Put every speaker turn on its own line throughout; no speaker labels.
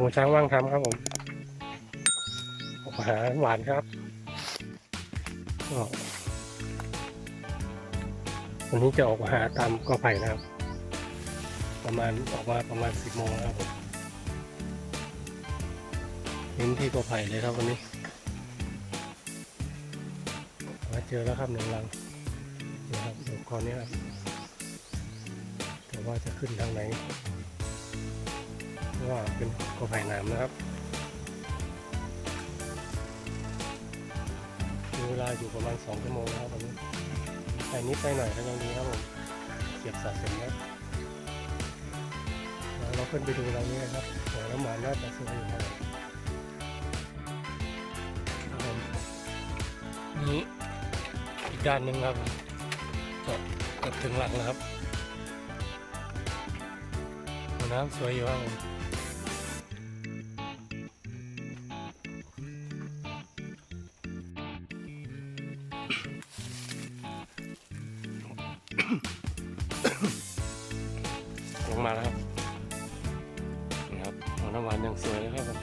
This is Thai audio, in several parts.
ของช้างว่างทำครับผมออกหาหวานครับวันนี้จะออกมาหาตามกอไผ่นะครับ ประมาณออกมาประมาณสิบโมงครับผมเน้นที่กอไผ่เลยครับวันนี้มาเจอแล้วครับหนึ่งรังนะครับเดี๋ยวคราวนี้ครับแต่ว่าจะขึ้นทางไหน ว่าเป็นกอไผ่น้ำนะครับมีเวลาอยู่ประมาณสองชั่วโมงนะครับวันนี้ไปนิดไปหน่อยก็ยังดีครับผมเก็บสะสมแล้วเราขึ้นไปดูเรานี้นะครับโอ้น้ำหมันน่าจะสวยอยู่ครับครับนี่อีกด้านหนึ่งครับก็เกือบถึงหลักแล้วครับน้ำสวยอยู่ครับผม มาแล้วครับนี่ครับหัวน้ำหวานยังสวยเลยครับผม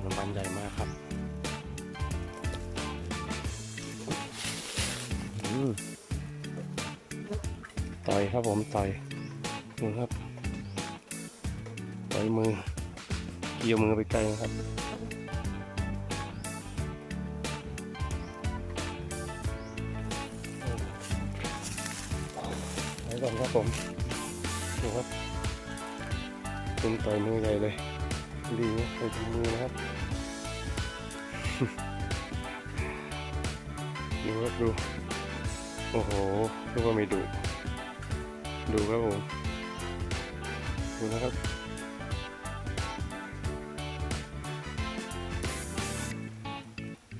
หัวน้ำหวานใหญ่มากครับอืมต่อยครับผมต่อยดูครับต่อยมือเกี่ยวมือไปไกลนะครับไปก่อนครับผม ดูครับเป็นต่อยมือใหญ่เลยดีนะใส่ถุงมือนะครับดูครับดู โอ้โหนึกว่าไม่ดู ดูครับผมดูนะครับ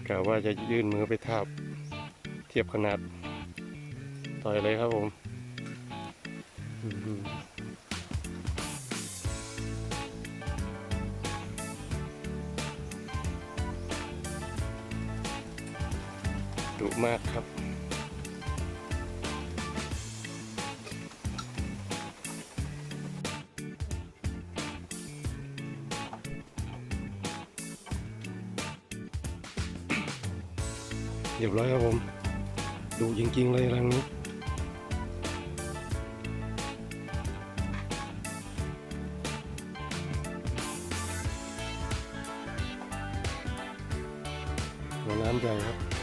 กะว่าจะยื่นมือไปทาบ เทียบขนาด ต่อยเลยครับผม มากครับ เรียบร้อยครับผม ดูจริง ๆ เลยรังนี้หัวน้ำใหญ่ครับ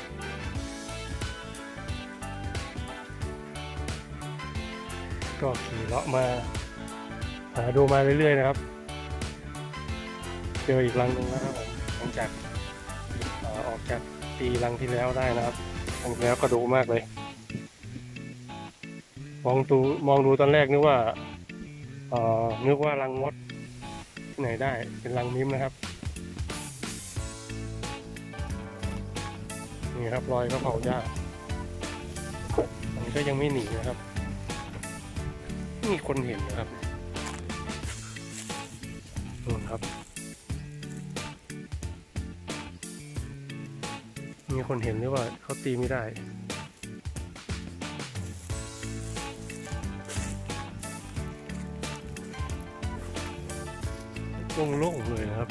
ก็ขี่เลาะมาหาดูมาเรื่อยๆนะครับ เจออีกรังหนึ่งแล้วครับผมหลังจากออกจากตีรังที่แล้วได้นะครับรังแล้วก็ดูมากเลย มองดูมองดูตอนแรกนึกว่าเออนึกว่ารังมดที่ไหนได้เป็นรังมิมนะครับนี่ครับรอยก็เผาหญ้าอันนี้ก็ยังไม่หนีนะครับ มีคนเห็นนะครับนู่นครับ มีคนเห็นหรือว่าเขาตีไม่ได้โล่งๆเลยนะครับ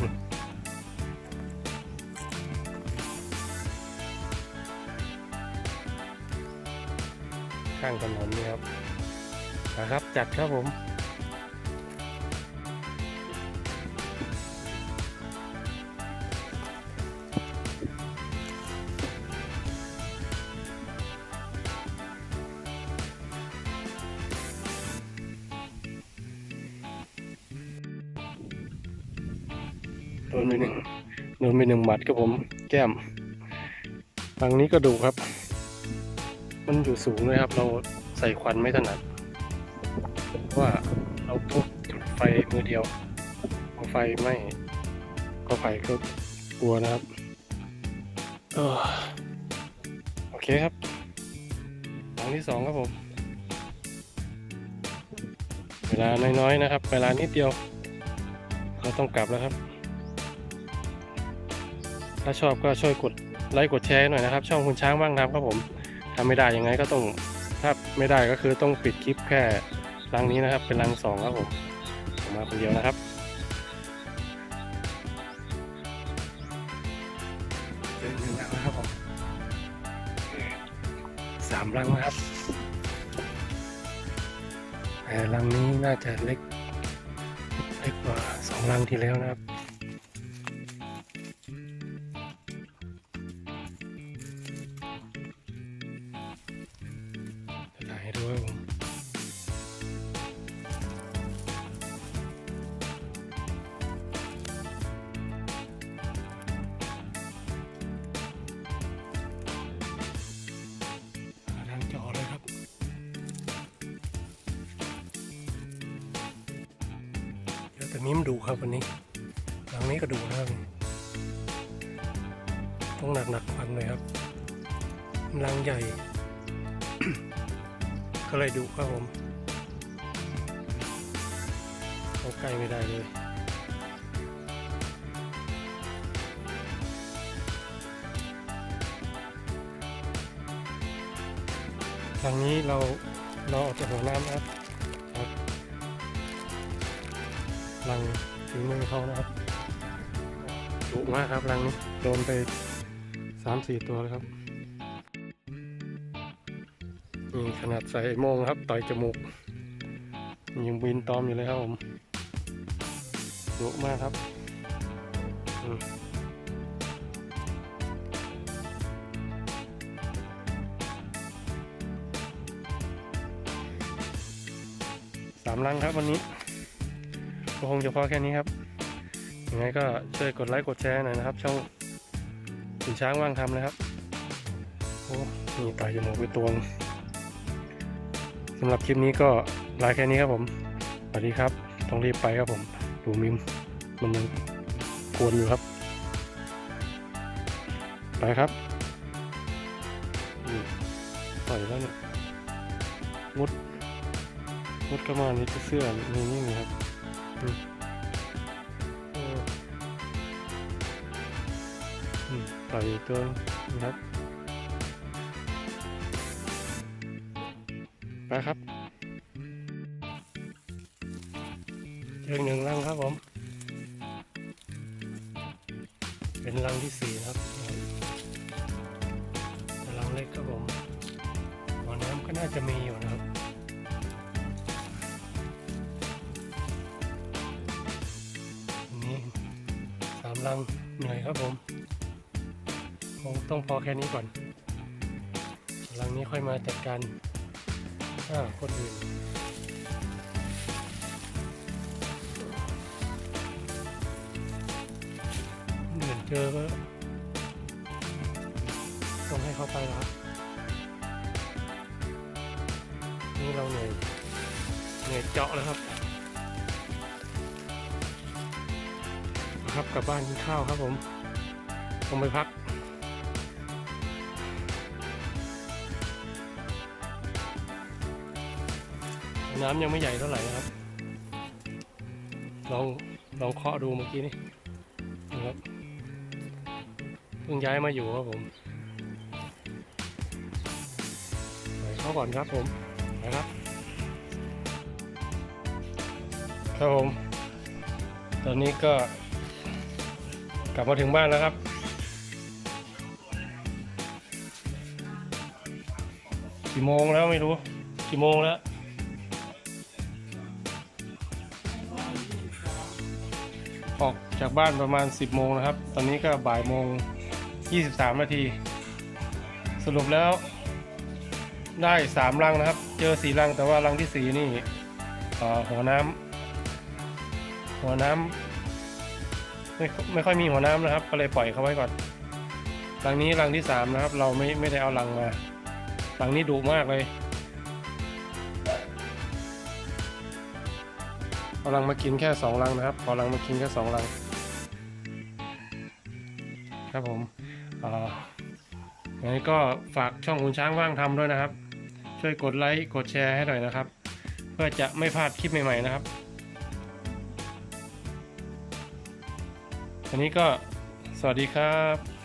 ข้างถนนนี่ครับ นะครับจัดครับผมโดนไปหนึ่งโดนไปหนึ่งหมัดครับผม แก้มทางนี้ก็ดูครับ มันอยู่สูงเลยครับ เราใส่ควันไม่ถนัด ฟมือเดียวพอไฟไหม่ก็ไฟก็กลัวนะครับเออโอเคครับหลังที่สองครับผม เวลาน้อยๆนะครับ เวลานิดเดียว เราต้องกลับแล้วครับ ถ้าชอบก็ช่วยกดไลค์กดแชร์หน่อยนะครับ ช่องคุณช้างบ้างทำครับผมทำไม่ได้ยังไงก็ต้องถ้าไม่ได้ก็คือต้องปิดคลิปแค่รังนี้นะครับ เป็นรังสองครับผมผ มาคนเดียวนะครับสามรังนะครับแต่รังนี้น่าจะเล็ก เล็กกว่าสองรังที่แล้วนะครับ แต่มิ้มดูครับวันนี้ หลังนี้ก็ดูนะครับ ต้องหนักหนักฟันเลยครับรังใหญ่ ก็เลยดูครับผมเขาใกล้ไม่ได้เลยทางนี้เราเราออกจากหัวน้ำครับ รังฝีมือเขานะครับดุมากครับรังนี้โดนไปสามสี่ตัวเลยครับนี่ขนาดใส่โมงครับ ต่อยจมูก ยังบินตอมอยู่เลยครับผมดุมากครับอืมสามลังครับวันนี้ ก็คงจะพอแค่นี้ครับยังไงก็ช่วยกดไลค์กดแชร์หน่อยนะครับ ช่องสินช้างว่างทำนะครับโอ้นี่ต่อยจมูกไปตัวงสำหรับคลิปนี้ก็ลาแค่นี้ครับผมสวัสดีครับ ต้องรีบไปครับผมดูมิมมันยังกวนอยู่ครับไปครับปล่อยแล้วเนี่ยมุดมุดเข้ามานี่จะเสื้อนี่นี่นะครับ ปล่อยอีกตัวนี่ครับไปครับเจออีกหนึ่งรังครับผม เป็นรังที่สี่ครับเป็นรังเล็กครับผมบ่อน้ำก็น่าจะมีอยู่นะครับ สามรังเหนื่อยครับผมคงต้องพอแค่นี้ก่อนรังนี้ค่อยมาจัดการอ่าคนอื่นเหมือนเจอก็ต้องให้เขาไปแล้วครับ นี่เราเหนื่อยเหนื่อยเจาะแล้วครับ ครับกลับบ้านกินข้าวครับผมต้องไปพักน้ำยังไม่ใหญ่เท่าไหร่นะครับ ลองลองเคาะดูเมื่อกี้นี่นะครับ เพิ่งย้ายมาอยู่ครับผมไปเข้าก่อนครับผมนะครับ ครับผม ตอนนี้ก็ ลับมาถึงบ้านแล้วครับ กี่โมงแล้วไม่รู้ กี่โมงแล้ว ออกจากบ้านประมาณ 10 โมงนะครับ ตอนนี้ก็บ่ายโมง 23 นาที สรุปแล้วได้ 3 รังนะครับ เจอ 4 รังแต่ว่ารังที่ 4 นี่เอ่หัวน้ำหัวน้ำ ไม่ไม่ค่อยมีหัวน้ำนะครับ ก็เลยปล่อยเขาไว้ก่อนรังนี้รังที่3นะครับ เราไม่ไม่ได้เอารังมารังนี้ดุมากเลยเอารังมากินแค่สองรังนะครับขอรังมากินแค่สองรัง ครับผมอ่อยังไงก็ฝากช่องคุณช้างว่างทำด้วยนะครับ ช่วยกดไลค์กดแชร์ให้หน่อยนะครับ เพื่อจะไม่พลาดคลิปใหม่ๆนะครับ วันนี้ก็สวัสดีครับ